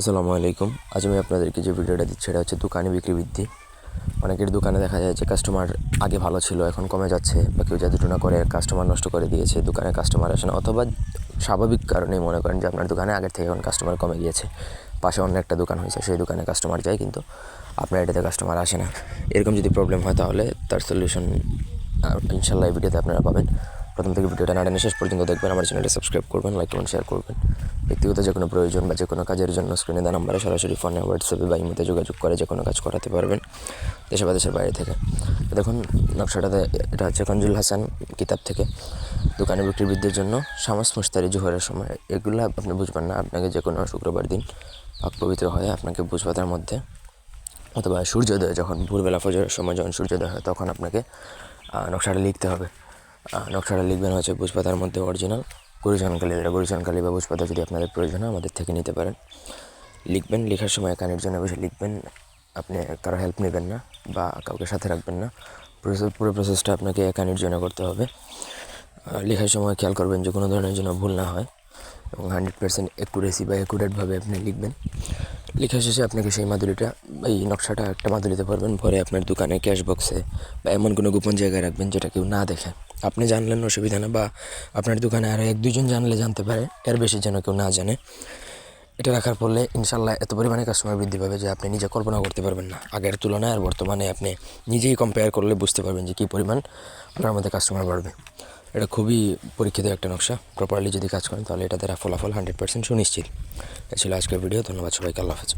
আসসালামু আলাইকুম। আজ আমি আপনাদেরকে যে ভিডিওটা দিচ্ছি, সেটা হচ্ছে দোকানে বিক্রি বৃদ্ধি। অনেকের দোকানে দেখা যায় যে কাস্টমার আগে ভালো ছিল, এখন কমে যাচ্ছে, বা কেউ জাদুটুনা করে কাস্টমার নষ্ট করে দিয়েছে দোকানে কাস্টমার আসে না, অথবা স্বাভাবিক কারণেই মনে করেন যে আপনার দোকানে আগের থেকে এখন কাস্টমার কমে গিয়েছে। পাশে অন্য একটা দোকান হয়েছে, সেই দোকানে কাস্টমার যায়, কিন্তু আপনার এটাতে কাস্টমার আসে না। এরকম যদি প্রবলেম হয় তাহলে তার সলিউশন ইনশাল্লাহ এই ভিডিওতে আপনারা পাবেন। প্রথম থেকে ভিডিওটা না শেষ পর্যন্ত দেখবেন, আমার চ্যানেলটা সাবস্ক্রাইব করবেন লাইক করবেন শেয়ার করবেন। ব্যক্তিগত যে কোনো প্রয়োজন বা যে কোনো কাজের জন্য স্ক্রিনে দেওয়া নাম্বারে সরাসরি ফোনে হোয়াটসঅ্যাপে বা ইমোতে যোগাযোগ করে যে কোনো কাজ করাতে পারবেন দেশে বা দেশের বাইরে থেকে। দেখুন, নকশাটাতে এটা হচ্ছে কঞ্জুল হাসান কিতাব থেকে। দোকানে বিক্রি বৃদ্ধির জন্য শামাস মুস্তারি জোহরের সময়। এগুলো আপনি বুঝবেন না, আপনাকে যে কোনো শুক্রবার দিন পাক পবিত্র হয়ে, আপনাকে বুঝবাতার মধ্যে অথবা সূর্যোদয় যখন, ভোরবেলা ফজরের সময় যখন সূর্যোদয় হয়, তখন আপনাকে নকশাটা লিখতে হবে। নকশাটা লিখবেন হচ্ছে বুঝপাতার মধ্যে অরিজিনাল গুরুজনকালী এটা গুরুজনকালী বা বুঝপাতা যদি আপনাদের প্রয়োজন হয় আমাদের থেকে নিতে পারেন। লিখবেন, লেখার সময় কানের জন্য বসে লিখবেন, আপনি কারও হেল্প নেবেন না বা কাউকে সাথে রাখবেন না। প্রসেস পুরো প্রসেসটা আপনাকে একানির জন্য করতে হবে। লেখার সময় খেয়াল করবেন যে কোনো ধরনের যেন ভুল না হয় এবং হান্ড্রেড পার্সেন্ট অ্যাকুরেসি বা অ্যাকুরেটভাবে আপনি লিখবেন। লেখা শেষে আপনাকে সেই মাদুলিটা এই নকশাটা একটা মাদুলিতে ভরবেন, ভরে আপনার দোকানে ক্যাশ বক্সে বা এমন কোনো গোপন জায়গায় রাখবেন যেটা কেউ না দেখে। আপনি জানলেন অসুবিধা না বা আপনার দোকানে আরও এক দুজন জানলে জানতে পারে, এর বেশি যেন কেউ না জানে। এটা রাখার ফলে ইনশাল্লাহ এত পরিমাণে কাস্টমার বৃদ্ধি পাবে যে আপনি নিজে কল্পনা করতে পারবেন না। আগের তুলনায় আর বর্তমানে আপনি নিজেই কম্পেয়ার করলে বুঝতে পারবেন যে কী পরিমাণ আপনার মধ্যে কাস্টমার বাড়বে। এটা খুবই পরীক্ষিত একটা নকশা। প্রপারলি যদি কাজ করেন তাহলে এটা দ্বারা ফলাফল হান্ড্রেড পার্সেন্ট সুনিশ্চিত। এ ছিল আজকের ভিডিও ধন্যবাদ সবাইকে। আল্লাহ হাফেজ।